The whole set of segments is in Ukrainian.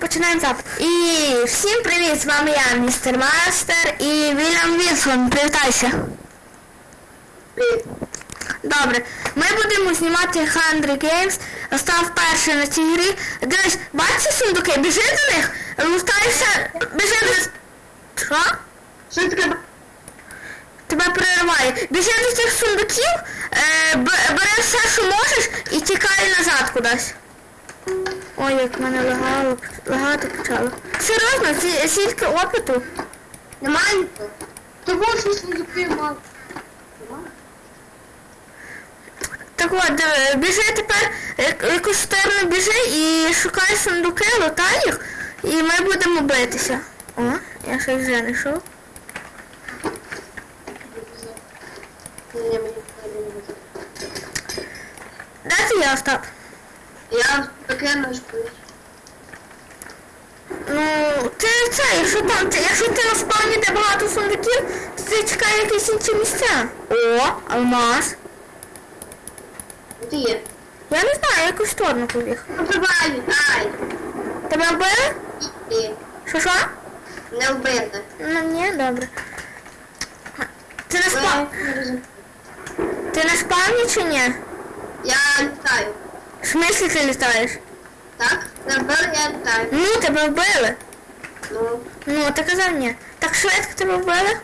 Починаємо запит. І всім привіт, з вами я, містер Мастер і Вільям Вілсон. Привітайся. Привіт. Добре, ми будемо знімати Hungry Games. Став перший на цій грі. Дивись, бачиш сундуки, біжи до них, лутайся, біжи до... Що? Що таке? Тебе перериває. Біжи до цих сундуків, е, б- бери все, що можеш, і тікай назад кудись. Ой, як мене лагало, лагати почало. Серйозно, стільки опиту. Немає був щось не доприймав. Так от, біжи тепер, якусь сторону біжи і шукай сундуки, лутай їх, і ми будемо битися. О, я щось вже не буде. Де ти я, Остап? Я таке наш плюс. Ну, ти це, якщо там, ти- якщо ти на спавні де багато сундуків, то ти чекай якісь інші місця. О, алмаз. Де є? Я не знаю, я якусь сторону побіг. Ну, прибай, ай. Тебе вбили? Ні, Що що? не вбити. Ну ні, добре. Ти на спав... Ти на спавні чи ні? Я літаю. В смислі ти літаєш? Так? Вбили, я літаю. Ну, тебе вбили. Ну, Ну, ти казав ні. Так швидко тебе вбили?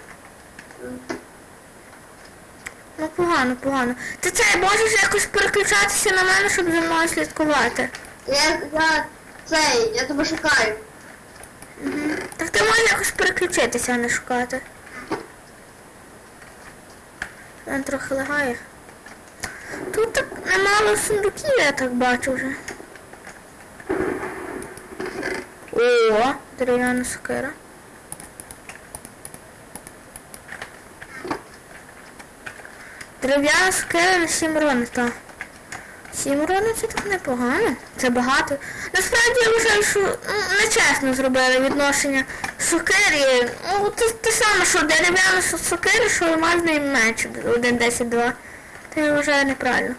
Ну погано, погано. Ти це можеш якось переключатися на мене, щоб за мною слідкувати. я, я, цей, я тебе шукаю. Так ти можеш якось переключитися, а не шукати. Він трохи лагає. Тут так немало сундуків, я так бачу вже. О, дерев'яна сокира. Дерев'яна сокира на 7 рон, так. 7 рон це так непогано. Це багато. Насправді я вважаю, що ну, нечесно зробили відношення сокирі. Ну, те саме, що дерев'яна со- сокира, що алмазний меч 1.10.2. Це я вважаю неправильно.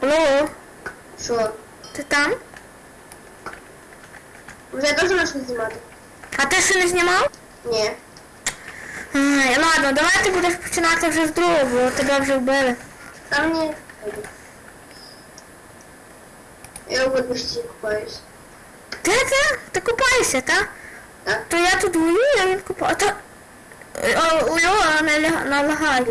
Алло, Що? ти там? Вже теж можна знімати? А ти ще не знімав? Ні. Ай, ладно, давай ти будеш починати вже з другого, бо тебе вже вбили. Там ні. Я в водності купаюсь. Ти ти? Ти купаєшся, так? Так? То я тут воюю, а він купає. Та... Е, У нього не налагає.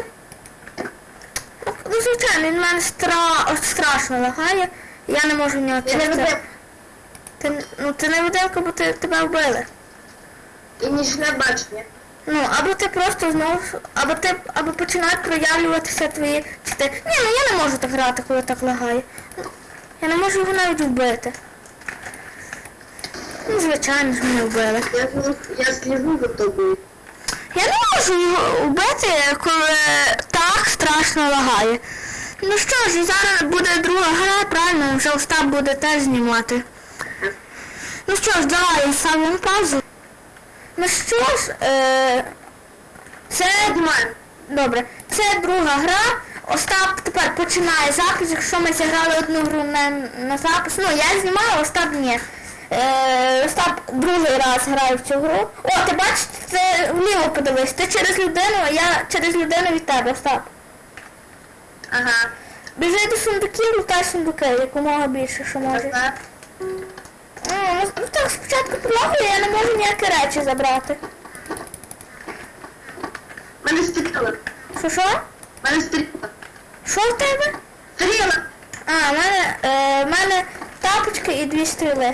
Ну, звичайно, він в мене стра... страшно лагає. Я не можу в нього Я не веду. Ти, ну ти не виделка, бо ти, тебе вбили. І нічне бачення. Ну, або ти просто знову, або ти, або починають проявлюватися твої чи ти. Ні, ну я не можу так грати, коли так лагає. Ну, Я не можу його навіть вбити. Ну, звичайно ж мене вбили. Я, я слежу за тобою. Я не можу його вбити, коли так страшно лагає. Ну що ж, зараз буде друга гра, правильно, вже Остап буде теж знімати. Ну що ж, давай ставимо паузу. Ну що ж, е, це добре. Це друга гра. Остап тепер починає запис, якщо ми зіграли одну гру на, на запис. Ну, я знімаю, Остап ні. Е, Остап другий раз грає в цю гру. О, ти бачиш, це вліво подивись. Ти через людину, а я через людину від тебе, Остап. Ага. Біжи до сундуків, лутай сундуки, якомога більше, що можеш. Так. Ну, ну так спочатку полагою я не можу ніякі речі забрати. Мене стріла. Що що? Мене стріла. Що в тебе? Стріла. А, в мене, е, в мене тапочки і дві стріли.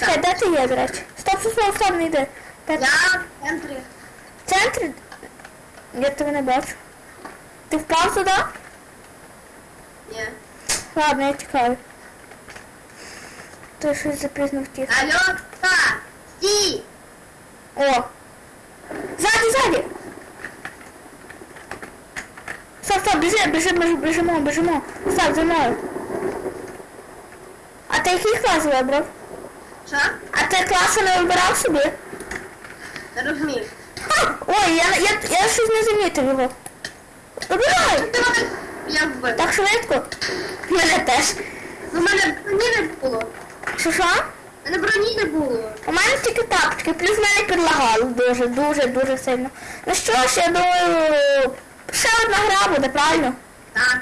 Чекай, де ти є, до речі? Стоп, стоп, стоп, стоп, не йди. Де ти? Я в центрі. В центрі? Я тебе не бачу. Ти впав туди? Ні. Ладно, я тікаю. Ти щось запізно втік. Алло, так. Стій. О! Ззаді, ззаді! Стоп, стоп, біжи, біжи, біжи, біжимо, біжимо. Стоп, за мною. А ти який клас вибрав? Що? А ти класу не вибирав собі? Не розумію. Ха! Ой, я, я, я щось не замітив його. Вибирай! Я вбив. Так швидко. Мене теж. У мене ні не було. Що що? У мене броні не було. У мене тільки тапочки, плюс мене підлагало дуже, дуже, дуже сильно. Ну що ж, я думаю, ще одна гра буде, правильно? Так.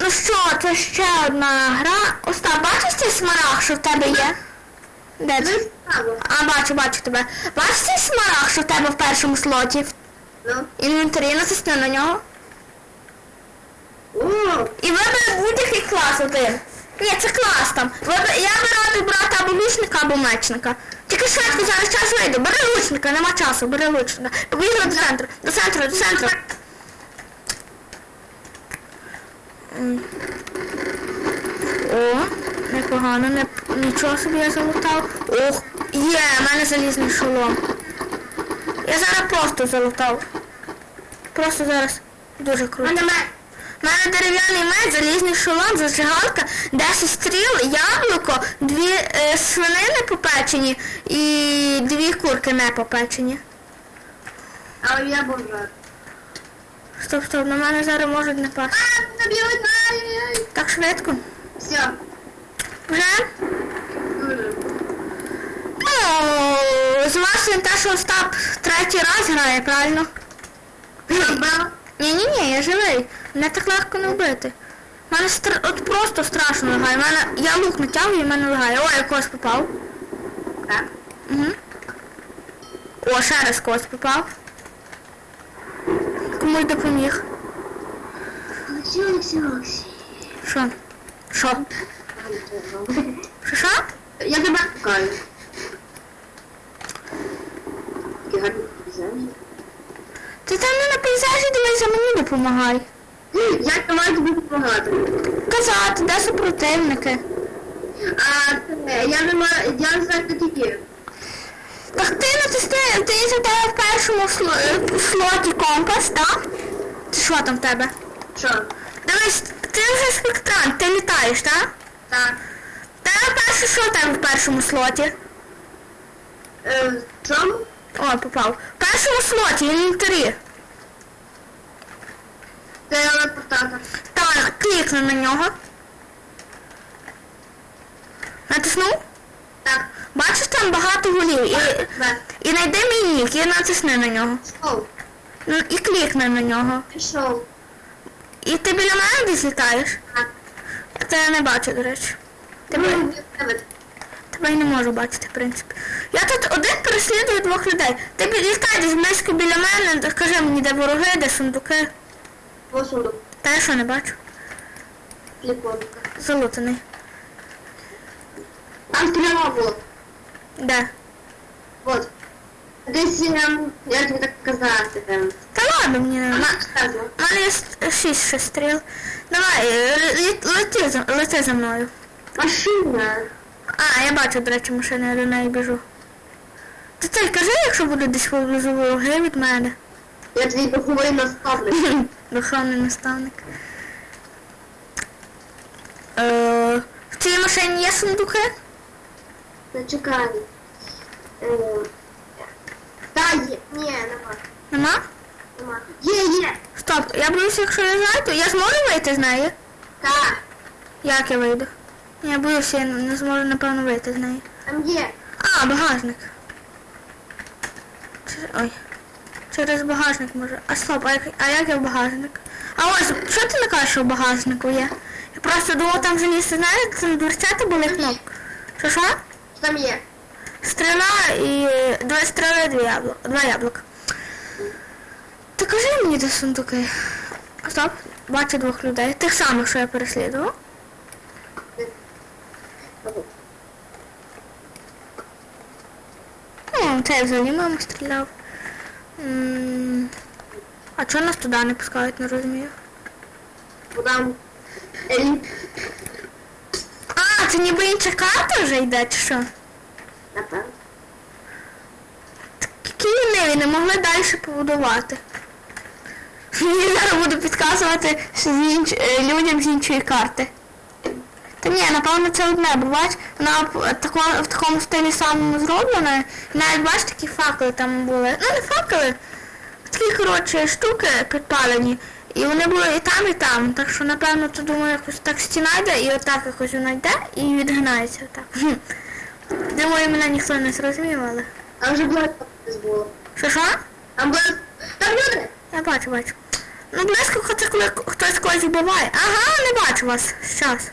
Ну що, це ще одна гра. Остап, бачиш цей смарагд, що в тебе є? Де це? Ну. А, бачу, бачу тебе. Бачиш цей смарагд, що в тебе в першому слоті? Ну. інвентарі натисни на нього. І вибери будь-який клас один. Ні, це клас там. Я би радий брати або лучника, або мечника. Тільки швидко зараз час вийду. Бери лучника, нема часу, бери лучника. Побігли до центру, до центру, до центру. О, непогано, не, нічого собі я залутав. Ох, є, в мене залізний шолом. Я зараз просто залутав. Просто зараз дуже круто. Мене. У мене дерев'яний меч, залізний шолом, зажигалка, 10 стріл, яблуко, дві е, свинини попечені і дві курки не попечені. Але я бомжар. Стоп, стоп, на мене зараз можуть не пасти. А, наб'ють, ай-яй-яй. Так швидко. Все. Вже? Ну, з вас він те, що Остап третій раз грає, правильно? Браво. Ні-ні-ні, я живий. Мене так легко не вбити. У мене стр... от просто страшно лагає. Мене... Я лук натягую і в мене лагає. Ой, я когось попав. Так. Угу. О, ще раз когось попав. Комусь допоміг. Олексій, Олексій, Олексій. Що? Що? Що що? Я тебе шукаю. Такі гарні пейзажі. Ти там не на пейзажі дивися, мені допомагай. Як я маю тобі допомагати? Казати, де супротивники. А, це, я не маю, я не знаю, хто такі. Так ти натисни, ти за тебе в першому сло... е, слоті компас, так? Ти що там в тебе? Що? Дивись, ти вже спектрант, ти літаєш, так? Так. Тебе перше, що в тебе в першому слоті? Е, в чому? О, попав. В першому слоті, інвентарі. Телепортатор. Так, клікни на нього. Натиснув? Так. Бачиш там багато голів. І, Так. і знайди мій нік, і натисни на нього. Пішов. Ну, І клікни на нього. Пішов. І ти біля мене десь літаєш? Так. Я не бачу, до речі. Тебе, Ну, тебе. тебе й не можу бачити, в принципі. Я тут один переслідую двох людей. Ти літай десь близько біля мене, скажи мені, де вороги, де сундуки. Посуду. Та я що не бачу? Ліпонка. Залутаний. Там стріла було. Де? Вот. Десь, як тобі так казати, там. Та ладно, мені не на. сказала. У мене є шість ще стріл. Давай, е, лети за, лети за мною. Машина. А, я бачу, до речі, машину, я до неї біжу. Ти це кажи, якщо буде десь поблизу вороги від мене. Я твій духовий наставник. Духовний наставник. Е, в цій машині є сундуки? Зачекай. Е, Та є. Ні, нема. Нема? Нема. Є, є. Стоп, я боюся, якщо я зайду, я зможу вийти з неї? Так. Як я вийду? Я боюся, я не зможу, напевно, вийти з неї. Там є. А, багажник. Ой. Через багажник може. А стоп, а як, а як я в багажник? А ось, що ти не кажеш, що в багажнику є? Я просто думав, там залізти, знаєте, там дверцята були кнопки. Що що? Там є? Стріла і два стріли, дві яблука. Два яблука. Ти кажи мені де сундуки. Стоп, бачу двох людей. Тих самих, що я переслідував. О, це я взагалі мама стріляв. А чого нас туди не пускають, не розумію. Там еліт. А, це ніби інша карта вже йде, чи що? Напевно. Такі ліниві не могли далі побудувати. Я зараз буду підказувати з інч... е, людям з іншої карти. Ні, напевно це одне, бо бач, вона в, тако, в такому стилі самому зроблена. Навіть бач, такі факели там були. Ну не факели, такі коротше штуки підпалені. І вони були і там, і там. Так що, напевно, то думаю, якось так стіна йде, і отак якось вона йде і відгинається отак. Думаю, мене ніхто не зрозумів, але. А вже близько було. Що що? Близько. Там люди. Я бачу, бачу. Ну, близько це коли хтось когось вбиває. Ага, не бачу вас. Щас.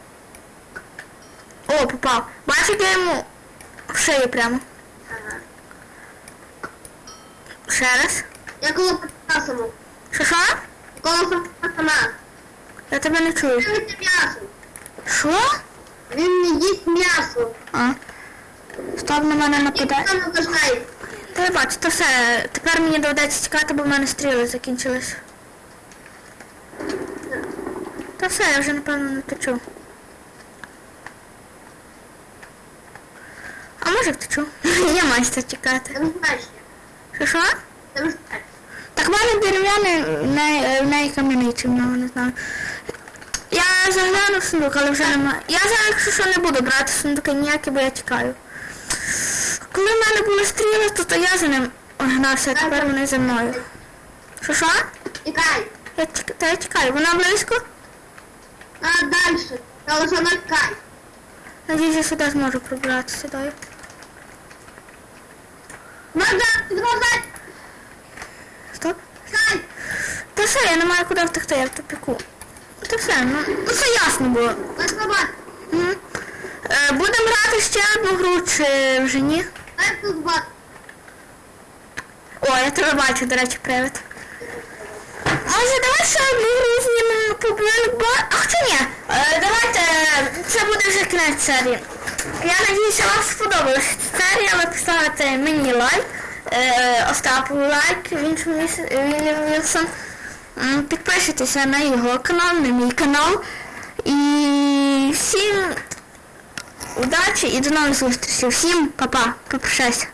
О, попав. Я йому в шию прямо. Ага. Ще раз. Я коло самому. Що що? Коло сама. Я тебе не чую. Він їсть м'ясо. Що? Він не їсть м'ясо. А. Стоп на мене нападає. там не. Та я бачу, то все. Тепер мені доведеться тікати, бо в мене стріли закінчились. Та все, я вже напевно не втечу. А може втечу? Я майстер тікати. Ти. Що що? Не знаєш. Так в мене дерев'яний, в неї, в неї кам'яний много, не знаю. Я загляну в сундук, але вже немає. Я зараз, якщо що, не буду брати сундуки ніякі, бо я тікаю. Коли в мене були стріли, то, то я за ним гнався, а тепер вони за мною. Що що? Тікай. Я. Та я тікаю, вона близько. А далі. Лише не тікай. Надіюсь, я сюди зможу пробратися сюди. Назад, назад. Стоп. Тікай. Та все, я не маю куди втекти, я в тупіку. Та все, ну, ну це ясно було. Собак. Мгм. Е, будемо грати ще одну гру, чи вже ні? Дай тут. О, я тебе бачу, до речі, привид. Може, давай ще одну гру знімемо по бо... А хоча ні. Е, давайте, це буде вже кінець серії. Я надіюся, вам сподобалася ця серія. Ви поставите мені лайк, е, Остапу лайк, Вільям Вілсон. М, Підпишіться на його канал, на мій канал. І всім удачі і до нових зустрічей. Всім па-па, попрощайся.